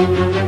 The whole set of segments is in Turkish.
Soğuk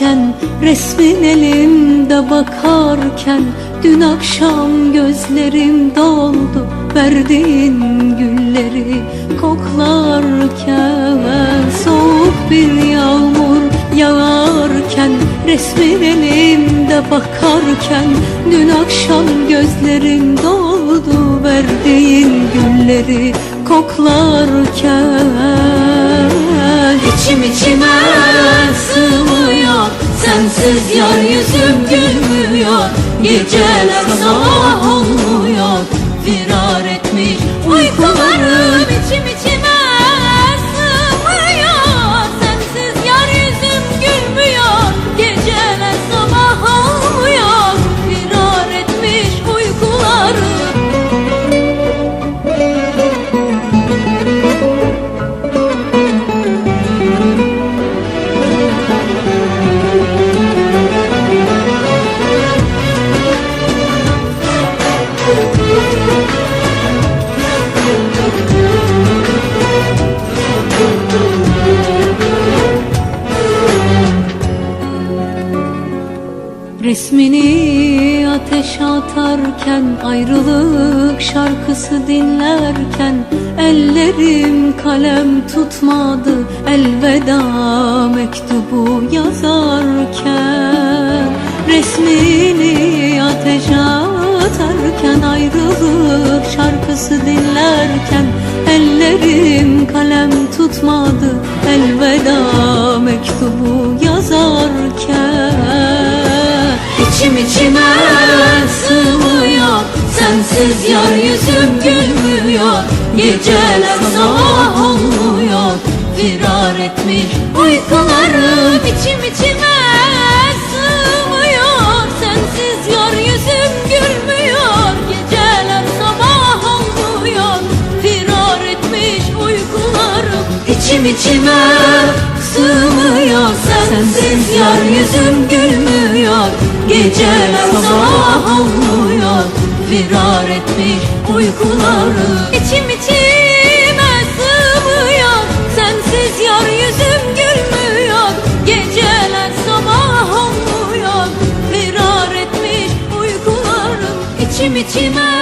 yağarken Resmin elimde bakarken Dün akşam gözlerim doldu Verdiğin gülleri koklarken Soğuk bir yağmur yağarken Resmin elimde bakarken Dün akşam gözlerim doldu Verdiğin gülleri koklarken. İçim içime Geceler sabah Resmini ateş atarken Ayrılık şarkısı dinlerken Ellerim kalem tutmadı Elveda mektubu yazarken. Resmini ateş atarken Ayrılık şarkısı dinlerken Ellerim kalem tutmadı Elveda mektubu yazarken İçim içime sığmıyor. Sensiz yar yüzüm gülmüyor. Geceler sabah olmuyor. Firar etmiş uykularım içim içime sığmıyor. Sensiz yar yüzüm gülmüyor. Geceler sabah olmuyor. Firar etmiş uykularım içim içime sığmıyor. Sensiz yar yüzüm Geceler sabah olmuyor Firar etmiş uykularım İçim içime sığmıyor. Sensiz yar yüzüm gülmüyor. Geceler sabah olmuyor Firar etmiş uykularım İçim içime